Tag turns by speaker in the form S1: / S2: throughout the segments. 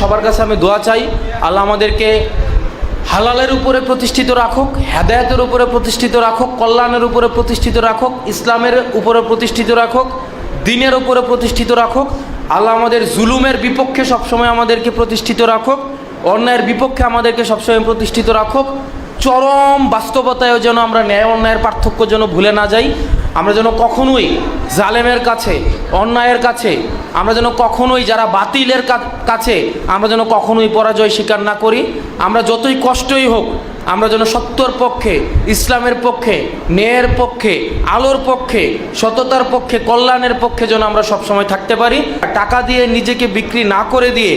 S1: সবার কাছে আমি দোয়া চাই, আল্লাহ আমাদেরকে হালালের উপরে প্রতিষ্ঠিত রাখুক, হেদায়তের উপরে প্রতিষ্ঠিত রাখুক, কল্যাণের উপরে প্রতিষ্ঠিত রাখুক, ইসলামের উপরে প্রতিষ্ঠিত রাখুক, দিনের উপরে প্রতিষ্ঠিত রাখুক, আল্লাহ আমাদের জুলুমের বিপক্ষে সবসময় আমাদেরকে প্রতিষ্ঠিত রাখুক, অন্যায়ের বিপক্ষে আমাদেরকে সবসময় প্রতিষ্ঠিত রাখুক, চরম বাস্তবতায়ও যেন আমরা ন্যায় অন্যায়ের পার্থক্য যেন ভুলে না যাই। আমরা যেন কখনোই জালেমের কাছে, অন্যায়ের কাছে, আমরা যেন কখনোই যারা বাতিলের কাছে, আমরা যেন কখনোই পরাজয় স্বীকার না করি। আমরা যতই কষ্টই হোক, আমরা যেন সত্যর পক্ষে, ইসলামের পক্ষে, ন্যায়ের পক্ষে, আলোর পক্ষে, সততার পক্ষে, কল্যাণের পক্ষে যেন আমরা সবসময় থাকতে পারি। টাকা দিয়ে নিজেকে বিক্রি না করে দিয়ে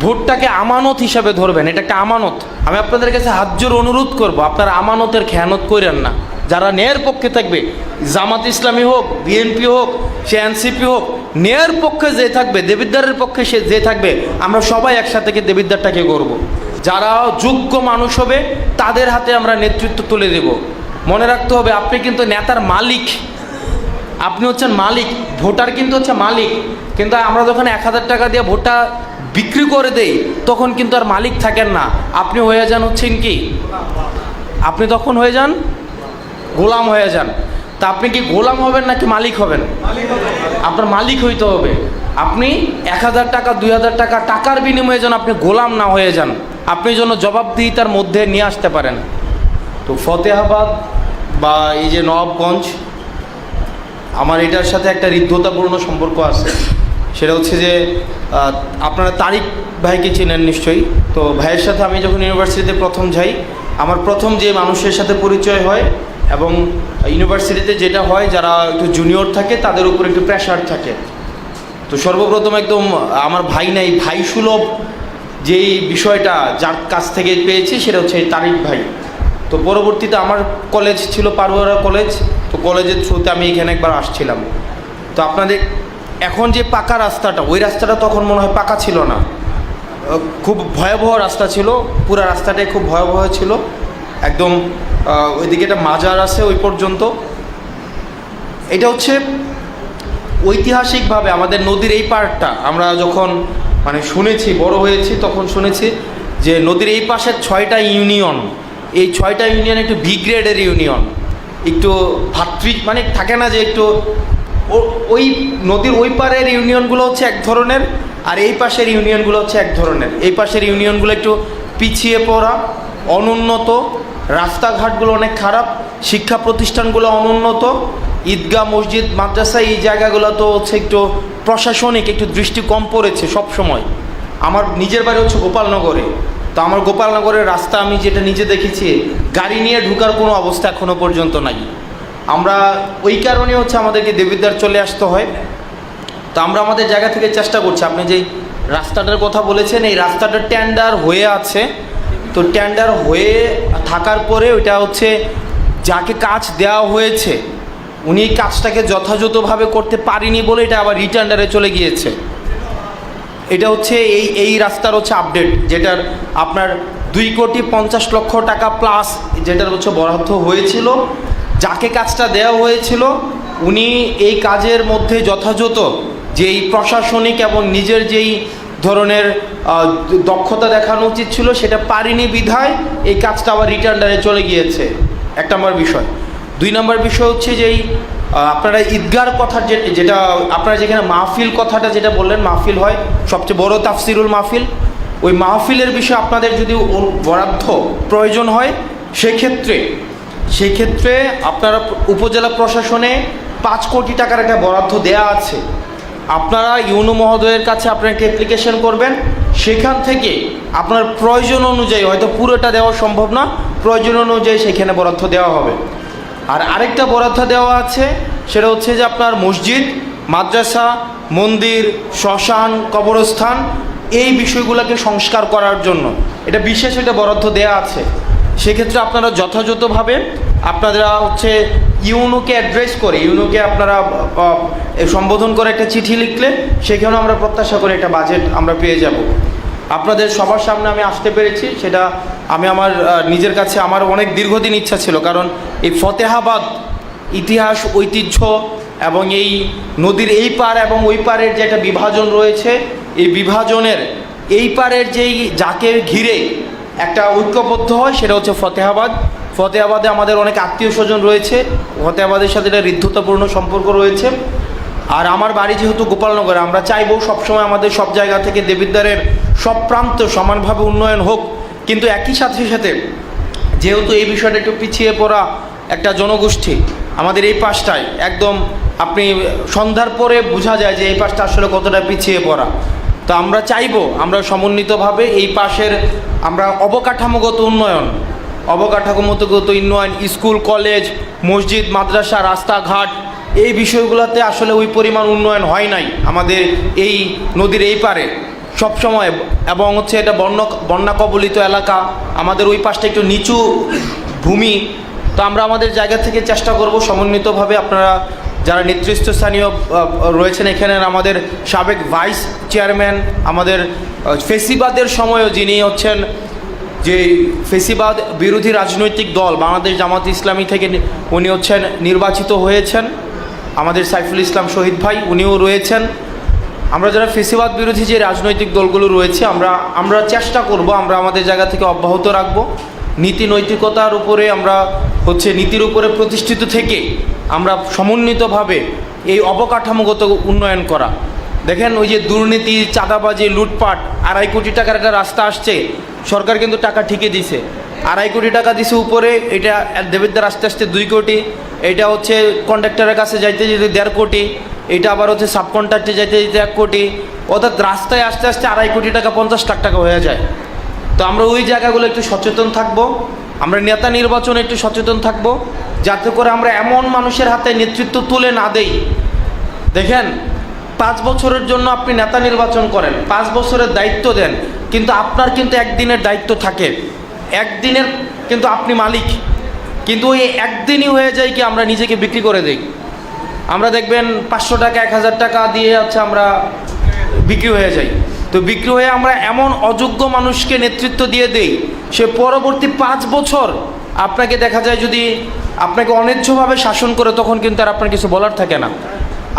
S1: ভোটটাকে আমানত হিসাবে ধরবেন, এটা একটা আমানত। আমি আপনাদের কাছে হাত জোর অনুরোধ করব, আপনারা আমানতের খেয়ানত করেন না। যারা ন্যায়ের পক্ষে থাকবে, জামাত ইসলামী হোক, বিএনপি হোক, সে এনসিপি হোক, ন্যায়ের পক্ষে যে থাকবে দেবিদ্দারের পক্ষে সে যে থাকবে, আমরা সবাই একসাথে দেবিদ্দারটাকে করব। যারা যোগ্য মানুষ হবে, তাদের হাতে আমরা নেতৃত্ব তুলে দেব। মনে রাখতে হবে, আপনি কিন্তু নেতার মালিক। আপনি হচ্ছেন মালিক, ভোটার কিন্তু হচ্ছে মালিক। কিন্তু আমরা যখন এক হাজার টাকা দিয়ে ভোটটা বিক্রি করে দেই, তখন কিন্তু আর মালিক থাকেন না। আপনি হয়ে যান হচ্ছেন কি? আপনি তখন হয়ে যান গোলাম হয়ে যান। তা আপনি কি গোলাম হবেন নাকি মালিক হবেন? আপনার মালিক হইতে হবে। আপনি এক হাজার টাকা, দুই হাজার টাকা টাকার বিনিময়ে যেন আপনি গোলাম না হয়ে যান, আপনি যেন জবাবদিহিতার মধ্যে নিয়ে আসতে পারেন। তো ফতেহাবাদ বা এই যে নবাবগঞ্জ, আমার এটার সাথে একটা হৃদ্ধতাপূর্ণ সম্পর্ক আছে। সেটা হচ্ছে যে আপনারা তারিক ভাইকে চেনেন নিশ্চয়ই। তো ভাইয়ের সাথে আমি যখন ইউনিভার্সিটিতে প্রথম যাই, আমার প্রথম যে মানুষের সাথে পরিচয় হয় এবং ইউনিভার্সিটিতে যেটা হয়, যারা একটু জুনিয়র থাকে, তাদের উপর একটু প্রেশার থাকে। তো সর্বপ্রথম একদম আমার ভাই নাই, ভাই সুলভ যেই বিষয়টা যার কাছ থেকে পেয়েছি, সেটা হচ্ছে তারিক ভাই। তো পরবর্তীতে আমার কলেজ ছিল পারুয়ারা কলেজ তো কলেজের থ্রুতে আমি এখানে একবার আসছিলাম। তো আপনাদের, এখন যে পাকা রাস্তাটা, ওই রাস্তাটা তখন মনে হয় পাকা ছিল না। খুব ভয়াবহ রাস্তা ছিল, পুরো রাস্তাটাই খুব ভয়াবহ ছিল। একদম ওইদিকে একটা মাজার আছে ওই পর্যন্ত। এটা হচ্ছে ঐতিহাসিকভাবে আমাদের নদীর এই পার্টটা আমরা যখন মানে শুনেছি, বড় হয়েছি, তখন শুনেছি যে নদীর এই পাশের ছয়টা ইউনিয়ন। এই ছয়টা ইউনিয়ন একটু বি গ্রেডের ইউনিয়ন। একটু ভাতৃ মানে থাকে না যে একটু ওই নদীর ওই পারের ইউনিয়নগুলো হচ্ছে এক ধরনের, আর এই পাশের ইউনিয়নগুলো হচ্ছে এক ধরনের। এই পাশের ইউনিয়নগুলো একটু পিছিয়ে পড়া। অনুন্নত, রাস্তাঘাটগুলো অনেক খারাপ, শিক্ষা প্রতিষ্ঠানগুলো অনুন্নত, ঈদগাহ মসজিদ, মাদ্রাসা, এই জায়গাগুলো তো হচ্ছে একটু প্রশাসনিক একটু দৃষ্টি কম পড়েছে সব সময় আমার নিজের বাড়ি হচ্ছে গোপালনগরে। তো আমার গোপালনগরের রাস্তা আমি যেটা নিজে দেখেছি, গাড়ি নিয়ে ঢুকার কোনো অবস্থা এখনও পর্যন্ত নাই। আমরা ওই কারণে হচ্ছে আমাদেরকে দেবিদ্বার চলে আসতে হয়। তো আমরা আমাদের জায়গা থেকে চেষ্টা করছি, আপনি যেই রাস্তাটার কথা বলেছেন, এই রাস্তাটা টেন্ডার হয়ে আছে। তো টেন্ডার হয়ে থাকার পরে ওইটা হচ্ছে যাকে কাজ দেওয়া হয়েছে, উনি কাজটাকে যথাযথভাবে করতে পারিনি বলে এটা আবার রিটেন্ডারে চলে গিয়েছে। এটা হচ্ছে এই এই রাস্তার হচ্ছে আপডেট যেটার আপনার দুই কোটি পঞ্চাশ লক্ষ টাকা প্লাস যেটার হচ্ছে বরাদ্দ হয়েছিল। যাকে কাজটা দেওয়া হয়েছিল, উনি এই কাজের মধ্যে যথাযথ যেই প্রশাসনিক এবং নিজের যেই ধরনের দক্ষতা দেখানো উচিত ছিল, সেটা পারিনি বিধায় এই কাজটা আবার রিটার্নারে চলে গিয়েছে। এক নম্বর বিষয়। দুই নম্বর বিষয় হচ্ছে যে আপনারা ঈদগার কথা যেটা, আপনারা যেখানে মাহফিল কথাটা যেটা বললেন, মাহফিল হয় সবচেয়ে বড় তাফসিরুল মাহফিল। ওই মাহফিলের বিষয়ে আপনাদের যদি বরাদ্দ প্রয়োজন হয়, সেক্ষেত্রে সেক্ষেত্রে আপনারা উপজেলা প্রশাসনে পাঁচ কোটি টাকার একটা বরাদ্দ দেয়া আছে। আপনারা ইউনো মহোদয়ের কাছে আপনাকে অ্যাপ্লিকেশন করবেন। সেখান থেকে আপনার প্রয়োজন অনুযায়ী, হয়তো পুরোটা দেওয়া সম্ভব না, প্রয়োজন অনুযায়ী সেখানে বরাদ্দ দেওয়া হবে। আর আরেকটা বরাদ্দ দেওয়া আছে, সেটা হচ্ছে যে আপনার মসজিদ, মাদ্রাসা, মন্দির, শ্মশান, কবরস্থান, এই বিষয়গুলোকে সংস্কার করার জন্য। এটা বিশেষ একটা বরাদ্দ দেওয়া আছে। সেক্ষেত্রে আপনারা যথাযথভাবে আপনারা হচ্ছে ইউনোকে অ্যাড্রেস করে, ইউনোকে আপনারা সম্বোধন করে একটা চিঠি লিখলে, সেখানেও আমরা প্রত্যাশা করি একটা বাজেট আমরা পেয়ে যাব। আপনাদের সবার সামনে আমি আসতে পেরেছি, সেটা আমি আমার নিজের কাছে আমার অনেক দীর্ঘদিন ইচ্ছা ছিল, কারণ এই ফতেহাবাদ ইতিহাস, ঐতিহ্য এবং এই নদীর এই পার এবং ওই পারের যে একটা বিভাজন রয়েছে, এই বিভাজনের এই পারের যেই যাকে ঘিরে একটা ঐক্যবদ্ধ হয়, সেটা হচ্ছে ফতেহাবাদ। ফতেহাবাদে আমাদের অনেক আত্মীয় স্বজন রয়েছে। ফতেহাবাদের সাথে একটা হৃদ্ধতাপূর্ণ সম্পর্ক রয়েছে। আর আমার বাড়ি যেহেতু গোপালনগরে, আমরা চাইব সবসময় আমাদের সব জায়গা থেকে দেবিদ্বারের সব প্রান্ত সমানভাবে উন্নয়ন হোক। কিন্তু একই সাথে সাথে যেহেতু এই বিষয়টা একটু পিছিয়ে পড়া একটা জনগোষ্ঠী, আমাদের এই পাশটায় একদম আপনি সন্ধ্যার পরে বোঝা যায় যে এই পাশটা আসলে কতটা পিছিয়ে পড়া। তো আমরা চাইব, আমরা সমন্বিতভাবে এই পাশের আমরা অবকাঠামোগত উন্নয়ন অবকাঠামোগত উন্নয়ন স্কুল কলেজ মসজিদ মাদ্রাসা রাস্তাঘাট এই বিষয়গুলোতে আসলে ওই পরিমাণ উন্নয়ন হয় নাই আমাদের এই নদীর এই পারে সবসময়। এবং হচ্ছে এটা বন্য বন্যা কবলিত এলাকা আমাদের ওই পাশটা একটু নিচু ভূমি। তো আমরা আমাদের জায়গা থেকে চেষ্টা করব সমন্বিতভাবে আপনারা যারা নেতৃত্বস্থানীয় আহ, রয়েছেন এখানে আমাদের সাবেক ভাইস চেয়ারম্যান আমাদের ফেসিবাদের সময়ও যিনি হচ্ছেন যে ফেসিবাদ বিরোধী রাজনৈতিক দল বাংলাদেশ জামাত ইসলামী থেকে উনি হচ্ছেন নির্বাচিত হয়েছেন। আমাদের সাইফুল ইসলাম শহীদ ভাই, উনিও রয়েছেন। আমরা যারা ফেসিবাদ বিরোধী যে রাজনৈতিক দলগুলো রয়েছে, আমরা আমরা চেষ্টা করব, আমরা আমাদের জায়গা থেকে অব্যাহত রাখব। নীতি নৈতিকতার উপরে আমরা হচ্ছে নীতির উপরে প্রতিষ্ঠিত থেকে আমরা সমন্বিতভাবে এই অবকাঠামোগত উন্নয়ন করা। দেখেন ওই যে দুর্নীতি, চাঁদাবাজি, লুটপাট, আড়াই কোটি টাকার একটা রাস্তা আসছে। সরকার কিন্তু টাকা ঠিকই দিছে। আড়াই কোটি টাকা দিছে উপরে, এটা দেবেদ্দার আস্তে আস্তে দুই কোটি, এটা হচ্ছে কন্ট্রাক্টরের কাছে যাইতে যেতে দেড় কোটি, এটা আবার হচ্ছে সাব কন্ট্রাক্টে যাইতে যেতে এক কোটি, অর্থাৎ রাস্তায় আস্তে আস্তে আড়াই কোটি টাকা, পঞ্চাশ লাখ টাকা হয়ে যায়। তো আমরা ওই জায়গাগুলো একটু সচেতন থাকব, আমরা নেতা নির্বাচনে একটু সচেতন থাকব, যাতে করে আমরা এমন মানুষের হাতে নেতৃত্ব তুলে না দেই। দেখেন, পাঁচ বছরের জন্য আপনি নেতা নির্বাচন করেন, পাঁচ বছরের দায়িত্ব দেন কিন্তু আপনার কিন্তু একদিনের দায়িত্ব থাকে। একদিনের কিন্তু আপনি মালিক। কিন্তু ওই একদিনই হয়ে যায় কি আমরা নিজেকে বিক্রি করে দিই। আমরা দেখবেন পাঁচশো টাকা, এক হাজার টাকা দিয়ে হচ্ছে আমরা বিক্রি হয়ে যাই। তো বিক্রি হয়ে আমরা এমন অযোগ্য মানুষকে নেতৃত্ব দিয়ে দেই, সে পরবর্তী পাঁচ বছর আপনাকে দেখা যায় যদি আপনাকে অন্যায্যভাবে শাসন করে, তখন কিন্তু আর আপনার কিছু বলার থাকে না।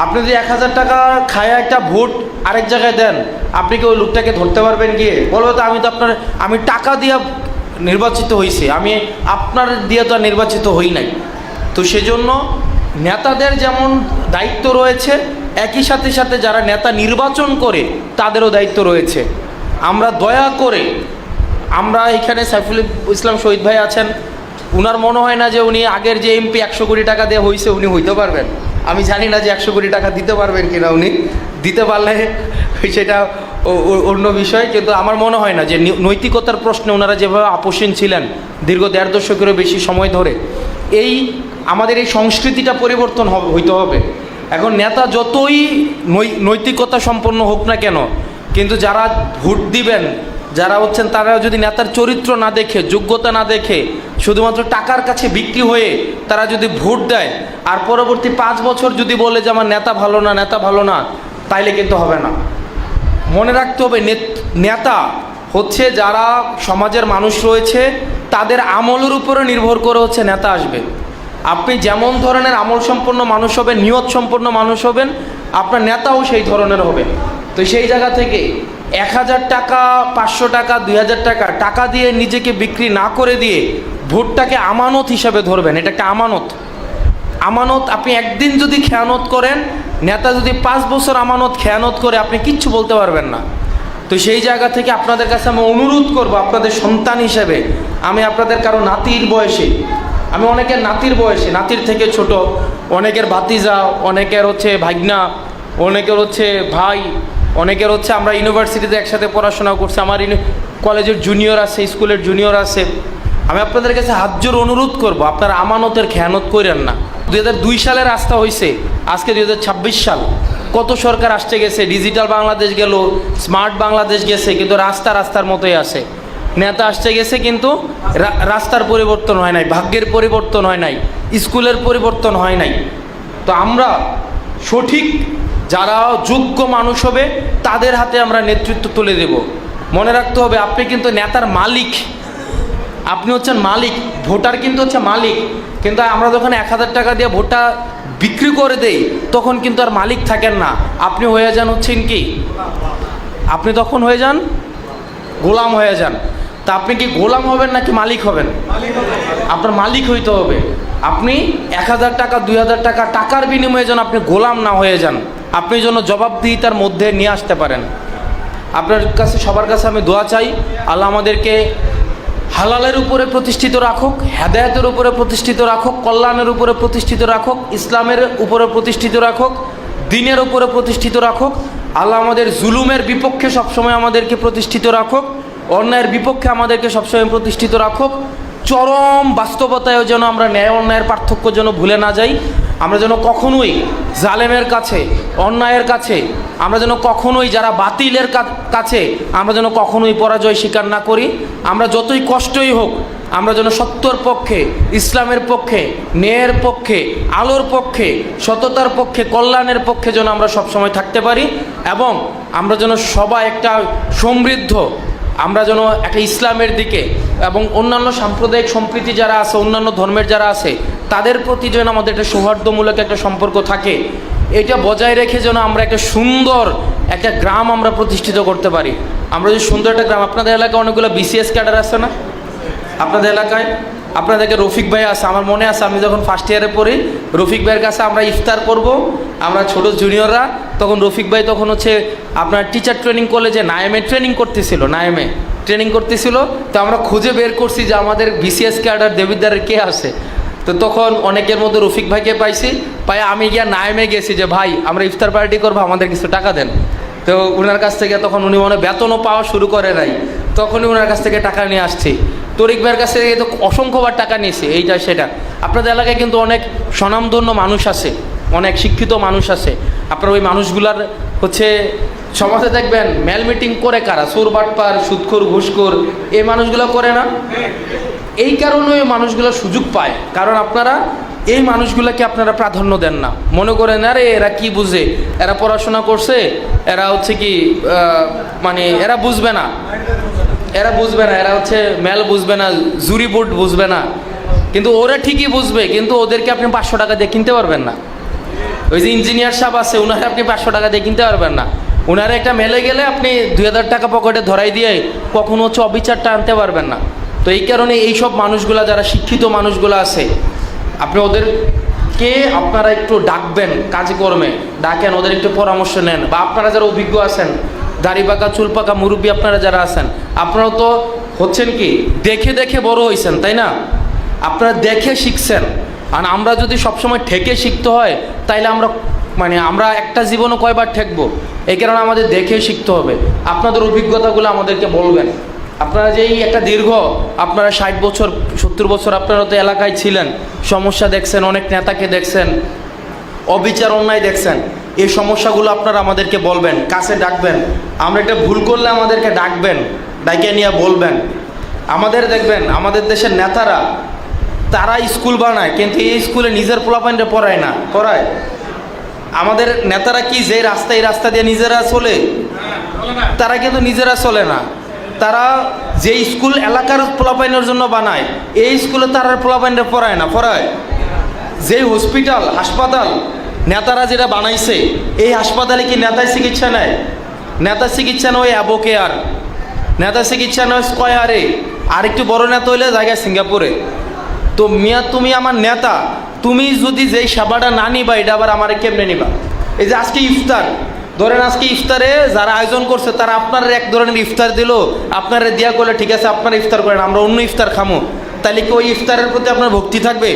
S1: আপনি যদি এক হাজার টাকা খায়া একটা ভোট আরেক জায়গায় দেন, আপনি কি ওই লোকটাকে ধরতে পারবেন গিয়ে বলব তো আমি তো আপনার, আমি টাকা দিয়ে নির্বাচিত হয়েছি আমি আপনার দিয়ে তো নির্বাচিত হই নাই। তো সেজন্য নেতাদের যেমন দায়িত্ব রয়েছে, একই সাথে সাথে যারা নেতা নির্বাচন করে, তাদেরও দায়িত্ব রয়েছে। আমরা দয়া করে, আমরা এখানে সাইফুল ইসলাম শহীদ ভাই আছেন, উনার মনে হয় না যে উনি আগের যে এমপি একশো কোটি টাকা দিয়ে হয়েছে উনি হইতে পারবেন। আমি জানি না যে একশো কোটি টাকা দিতে পারবেন কিনা উনি। দিতে পারলে সেটা অন্য বিষয়, কিন্তু আমার মনে হয় না যে নৈতিকতার প্রশ্নে ওনারা যেভাবে আপোষহীন ছিলেন দীর্ঘ দেড় দশকেরও বেশি সময় ধরে, এই আমাদের এই সংস্কৃতিটা পরিবর্তন হবে, হইতে হবে। এখন নেতা যতই নৈতিকতা সম্পন্ন হোক না কেন, কিন্তু যারা ভোট দিবেন যারা হচ্ছেন তারা যদি নেতার চরিত্র না দেখে, যোগ্যতা না দেখে, শুধুমাত্র টাকার কাছে বিক্রি হয়ে তারা যদি ভোট দেয়, আর পরবর্তী পাঁচ বছর যদি বলে যে আমার নেতা ভালো না, নেতা ভালো না, তাইলে কিন্তু হবে না। মনে রাখতে হবে নেত- হচ্ছে যারা সমাজের মানুষ রয়েছে, তাদের আমলের উপরে নির্ভর করে হচ্ছে নেতা আসবে। আপনি যেমন ধরনের আমল সম্পন্ন মানুষ হবেন, নিয়ত সম্পন্ন মানুষ হবেন, আপনার নেতাও সেই ধরনের হবে তো সেই জায়গা থেকে এক হাজার টাকা, পাঁচশো টাকা, দুই হাজার টাকা টাকা দিয়ে নিজেকে বিক্রি না করে দিয়ে ভোটটাকে আমানত হিসাবে ধরবেন। এটা একটা আমানত। আমানত আপনি একদিন যদি খেয়ানত করেন, নেতা যদি পাঁচ বছর আমানত খেয়ানত করে, আপনি কিচ্ছু বলতে পারবেন না। তো সেই জায়গা থেকে আপনাদের কাছে আমি অনুরোধ করব, আপনাদের সন্তান হিসেবে। আমি আপনাদের কারও নাতির বয়সে আমি অনেকের নাতির বয়সে, নাতির থেকে ছোট। অনেকের ভাতিজা, অনেকের হচ্ছে ভাগনা, অনেকের হচ্ছে ভাই, অনেকের হচ্ছে আমরা ইউনিভার্সিটিতে একসাথে পড়াশোনা করছি, আমার কলেজের জুনিয়র আছে, স্কুলের জুনিয়র আছে। আমি আপনাদের কাছে হাত জোর অনুরোধ করব, আপনারা আমানতের খেয়ানত করেন না। দুই হাজার দুই সালে রাস্তা হয়েছে আজকে দুই হাজার ছাব্বিশ সাল। কত সরকার আসতে গেছে ডিজিটাল বাংলাদেশ গেল স্মার্ট বাংলাদেশ গেছে, কিন্তু রাস্তা রাস্তার মতোই আছে। নেতা আসতে গেছে কিন্তু রাস্তার পরিবর্তন হয় নাই, ভাগ্যের পরিবর্তন হয় নাই, স্কুলের পরিবর্তন হয় নাই। তো আমরা সঠিক যারা যোগ্য মানুষ হবে, তাদের হাতে আমরা নেতৃত্ব তুলে দেব। মনে রাখতে হবে, আপনি কিন্তু নেতার মালিক। আপনি হচ্ছেন মালিক, ভোটার কিন্তু হচ্ছে মালিক। কিন্তু আমরা যখন এক হাজার টাকা দিয়ে ভোটটা বিক্রি করে দেই, তখন কিন্তু আর মালিক থাকেন না। আপনি হয়ে যান হচ্ছেন কি? আপনি তখন হয়ে যান, গোলাম হয়ে যান। তা আপনি কি গোলাম হবেন নাকি মালিক হবেন? আপনার মালিক হইতে হবে। আপনি এক হাজার টাকা দুই হাজার টাকা টাকার বিনিময়ে যেন আপনি গোলাম না হয়ে যান আপনি যেন জবাবদিহিতার মধ্যে নিয়ে আসতে পারেন। আপনার কাছে সবার কাছে আমি দোয়া চাই আল্লাহ আমাদেরকে হালালের উপরে প্রতিষ্ঠিত রাখুক হেদায়তের উপরে প্রতিষ্ঠিত রাখুক কল্যাণের উপরে প্রতিষ্ঠিত রাখুক ইসলামের উপরে প্রতিষ্ঠিত রাখুক দিনের উপরে প্রতিষ্ঠিত রাখুক। আল্লাহ আমাদের জুলুমের বিপক্ষে সবসময় আমাদেরকে প্রতিষ্ঠিত রাখুক। অন্যায়ের বিপক্ষে আমাদেরকে সবসময় প্রতিষ্ঠিত রাখুক। চরম বাস্তবতায়ও যেন আমরা ন্যায় অন্যায়ের পার্থক্য যেন ভুলে না যাই। আমরা যেন কখনোই জালেমের কাছে, অন্যায়ের কাছে, আমরা যেন কখনোই যারা বাতিলের কাছে, আমরা যেন কখনোই পরাজয় স্বীকার না করি। আমরা যতই কষ্টই হোক, আমরা যেন সত্যর পক্ষে, ইসলামের পক্ষে, ন্যায়ের পক্ষে, আলোর পক্ষে, সততার পক্ষে, কল্যাণের পক্ষে যেন আমরা সবসময় থাকতে পারি এবং আমরা যেন সবাই একটা সমৃদ্ধ আমরা যেন একটা ইসলামের দিকে এবং অন্যান্য সাম্প্রদায়িক সম্প্রীতি যারা আছে, অন্যান্য ধর্মের যারা আছে, তাদের প্রতি যেন আমাদের একটা সৌহার্দ্যমূলক একটা সম্পর্ক থাকে। এটা বজায় রেখে যেন আমরা একটা সুন্দর একটা গ্রাম আমরা প্রতিষ্ঠিত করতে পারি। আমরা যদি সুন্দর একটা গ্রাম, আপনাদের এলাকায় অনেকগুলো বিসিএস ক্যাডার আছে না? আপনাদের এলাকায়? আপনাদেরকে রফিক ভাই আছে, আমার মনে আছে, আমি যখন ফার্স্ট ইয়ারে পড়ি, রফিক ভাইয়ের কাছে আমরা ইফতার করব। আমরা ছোট জুনিয়ররা তখন রফিক ভাই তখন হচ্ছে আপনার টিচার ট্রেনিং কলেজে নায়েমে ট্রেনিং করতেছিল, নায়েমে ট্রেনিং করতেছিল। তো আমরা খুঁজে বের করছি যে আমাদের বিসিএস ক্যাডার দেবিদ্দারের কে আছে। তো তখন অনেকের মধ্যে রফিক ভাইকে পাইছি পাই আমি গিয়া নায়েমে গেছি যে, ভাই, আমরা ইফতার পার্টি করব, আমাদের কিছু টাকা দেন। তো ওনার কাছ থেকে তখন উনি মনে বেতনও পাওয়া শুরু করে নাই। তখনই ওনার কাছ থেকে টাকা নিয়ে আসছি। তরিক ভাইয়ের কাছ তো অসংখ্যবার টাকা নিয়েছে, এইটা সেটা। আপনাদের এলাকায় কিন্তু অনেক স্বনামধন্য মানুষ আছে, অনেক শিক্ষিত মানুষ আছে। আপনার ওই মানুষগুলার হচ্ছে সমাজে দেখবেন, মেল মিটিং করে কারা? সুর বাটপার, সুদখোর, ঘুষখোর, এই মানুষগুলো করে না। এই কারণে ওই মানুষগুলো সুযোগ পায়, কারণ আপনারা এই মানুষগুলোকে আপনারা প্রাধান্য দেন না। মনে করেন, আরে এরা কি বুঝে? এরা পড়াশোনা করছে, এরা হচ্ছে কি মানে এরা বুঝবে না। এরা বুঝবে না, এরা হচ্ছে মেল বুঝবে না, জুরি বোর্ড বুঝবে না। কিন্তু ওরা ঠিকই বুঝবে, কিন্তু ওদেরকে আপনি পাঁচশো টাকা দিয়ে কিনতে পারবেন না। ওই যে ইঞ্জিনিয়ার সাহেব আছে ওনারে আপনি পাঁচশো টাকা দিয়ে কিনতে পারবেন না। ওনারে একটা মেলে গেলে আপনি দুই হাজার টাকা পকেটে ধরাই দিয়ে কখনো হচ্ছে অবিচারটা আনতে পারবেন না। তো এই কারণে এইসব মানুষগুলা, যারা শিক্ষিত মানুষগুলো আছে, আপনি ওদেরকে আপনারা একটু ডাকবেন কাজকর্মে, ডাকেন, ওদের একটু পরামর্শ নেন। বা আপনারা যারা অভিজ্ঞ আছেন দাড়ি পাকা চুল পাকা মুরব্বী আপনারা যারা আছেন আপনারা তো হচ্ছেন কি, দেখে দেখে বড় হয়েছেন তাই না? আপনারা দেখে শিখছেন। আর আমরা যদি সবসময় ঠেকে শিখতে হয়, তাইলে আমরা মানে আমরা একটা জীবনও কয়বার ঠেকবো? এই কারণে আমাদের দেখে শিখতে হবে। আপনাদের অভিজ্ঞতাগুলো আমাদেরকে বলবেন। আপনারা যেই একটা দীর্ঘ, আপনারা ষাট বছর, সত্তর বছর আপনারা তো এলাকায় ছিলেন, সমস্যা দেখছেন, অনেক নেতাকে দেখছেন, অবিচার অন্যায় দেখছেন। এই সমস্যাগুলো আপনারা আমাদেরকে বলবেন, কাছে ডাকবেন। আমরা একটা ভুল করলে আমাদেরকে ডাকবেন ডাকে নিয়ে বলবেন। আমাদের দেখবেন, আমাদের দেশের নেতারা তারা স্কুল বানায়, কিন্তু এই স্কুলে নিজের পোলাপাইনটা পড়ায় না, পড়ায়। আমাদের নেতারা কি যে রাস্তা, এই রাস্তা দিয়ে নিজেরা চলে? তারা কিন্তু নিজেরা চলে না। তারা যে স্কুল এলাকার পোলাপাইনের জন্য বানায়, এই স্কুলে তারা পোলাপাইনটা পড়ায় না, পড়ায়। যে হসপিটাল, হাসপাতাল নেতারা যেটা বানাইছে, এই হাসপাতালে কি নেতার চিকিৎসা নেয়? নেতার চিকিৎসা নয় অ্যাবো কেয়ার নেতার চিকিৎসা নয় স্কয়ারে, আর একটু বড় নেতা হইলে জায়গায় সিঙ্গাপুরে। তো মিয়া, তুমি আমার নেতা, তুমি যদি যেই সেবাটা না নিবা, এটা আবার আমার কেমনে নিবা? এই যে আজকে ইফতার, ধরেন আজকে ইফতারে যারা আয়োজন করছে, তারা আপনার এক ধরনের ইফতার দিল, আপনারা দিয়া করলে ঠিক আছে, আপনারা ইফতার করেন, আমরা অন্য ইফতার খামো। তাহলে কি ওই ইফতারের প্রতি আপনার ভক্তি থাকবে?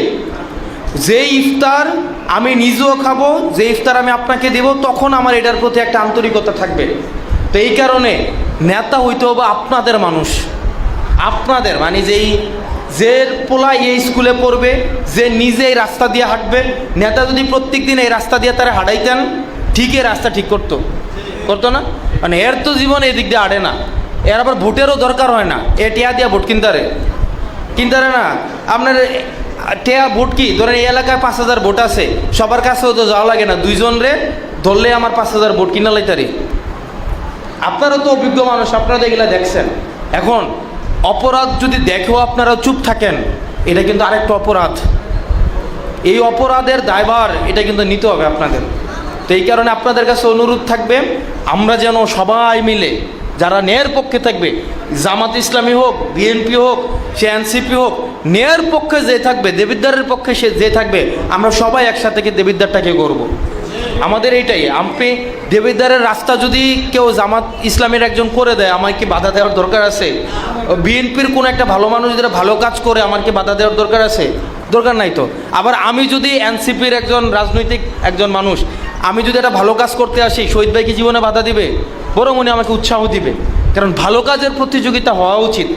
S1: যে ইফতার আমি নিজেও খাব, যে ইফতার আমি আপনাকে দেব, তখন আমার এটার প্রতি একটা আন্তরিকতা থাকবে। তো এই কারণে নেতা হইতে হবে আপনাদের মানুষ। আপনাদের মানে যেই, যে পোলা এই স্কুলে পড়বে, যে নিজে এই রাস্তা দিয়ে হাঁটবে, নেতা যদি প্রত্যেক দিন এই রাস্তা দিয়ে তারা হাঁটাইতেন ঠিকই রাস্তা ঠিক করতো। করতো না? মানে এর তো জীবন এই দিক দিয়ে আড়ে না। এর আবার ভোটেরও দরকার হয় না। এ টিয়া দিয়া ভোট কিনতারে। কিনতারে না? আপনার টেয়া ভোট কি? ধরেন এই এলাকায় পাঁচ হাজার ভোট আছে, সবার কাছেও তো যাওয়া লাগে না। দুইজন রে ধরলে আমার পাঁচ হাজার ভোট কিনা লাইতারি? আপনারও তো অভিজ্ঞ মানুষ, আপনারা এগুলা দেখছেন। এখন, অপরাধ যদি দেখেও আপনারা চুপ থাকেন, এটা কিন্তু আরেকটা অপরাধ। এই অপরাধের দায়ভার, এটা কিন্তু নিতে হবে আপনাদের। তো এই কারণে আপনাদের কাছে অনুরোধ থাকবে, আমরা যেন সবাই মিলে যারা ন্যায়ের পক্ষে থাকবে, জামাত ইসলামী হোক বিএনপি হোক, সে এনসিপি হোক, ন্যায়ের পক্ষে যে থাকবে দেবিদ্দারের পক্ষে সে যে থাকবে, আমরা সবাই একসাথে দেবিদ্দারটাকে করব। আমাদের এইটাই আপনি দেবিদ্দারের রাস্তা যদি কেউ জামাত ইসলামের একজন করে দেয় আমার কি বাধা দেওয়ার দরকার আছে বিএনপির কোনো একটা ভালো মানুষ যারা ভালো কাজ করে আমার কি বাধা দেওয়ার দরকার আছে দরকার নাই তো। আবার আমি যদি এনসিপির একজন রাজনৈতিক একজন মানুষ, আমি যদি একটা ভালো কাজ করতে আসি, শহীদ ভাই কি জীবনে বাধা দিবে? বরং উনি আমাকে উৎসাহ দিবে। কারণ ভালো কাজের প্রতিযোগিতা হওয়া উচিত।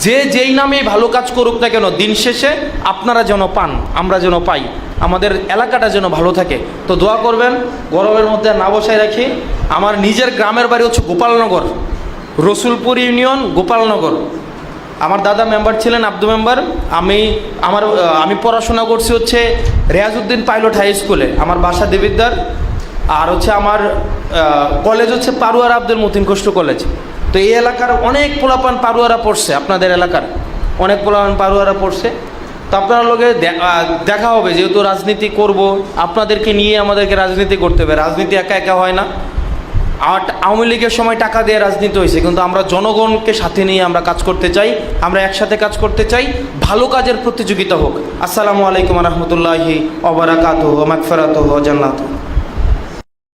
S1: যে যেই নামে ভালো কাজ করুক না কেন, দিন শেষে আপনারা যেন পান, আমরা যেন পাই, আমাদের এলাকাটা যেন ভালো থাকে। তো দোয়া করবেন, গরমের মধ্যে না বসায় রাখি। আমার নিজের গ্রামের বাড়ি হচ্ছে গোপালনগর, রসুলপুর ইউনিয়ন, গোপালনগর। আমার দাদা মেম্বার ছিলেন, আব্দু মেম্বার আমি, আমার আমি পড়াশোনা করছি হচ্ছে রেয়াজউদ্দিন পাইলট হাই স্কুলে আমার বাসা দেবিদ্দার আর হচ্ছে আমার কলেজ হচ্ছে পারুয়ার আব্দুল মতিন কষ্ট কলেজ তো এই এলাকার অনেক পোলাপান পারুয়ারা পড়ছে, আপনাদের এলাকার। অনেক পোলাপান পারুয়ারা পড়ছে। তো আপনার লোকে দেখা হবে, যেহেতু রাজনীতি করব, আপনাদেরকে নিয়ে আমাদেরকে রাজনীতি করতে হবে। রাজনীতি একা একা হয় না। আর আওয়ামী লীগের সময় টাকা দিয়ে রাজনীতি হয়েছে, কিন্তু আমরা জনগণকে সাথে নিয়ে আমরা কাজ করতে চাই, আমরা একসাথে কাজ করতে চাই, ভালো কাজের প্রতিযোগিতা হোক। আসসালামু আলাইকুম রহমতুল্লাহি অবরাকাত মাকফেরাত জান্নাত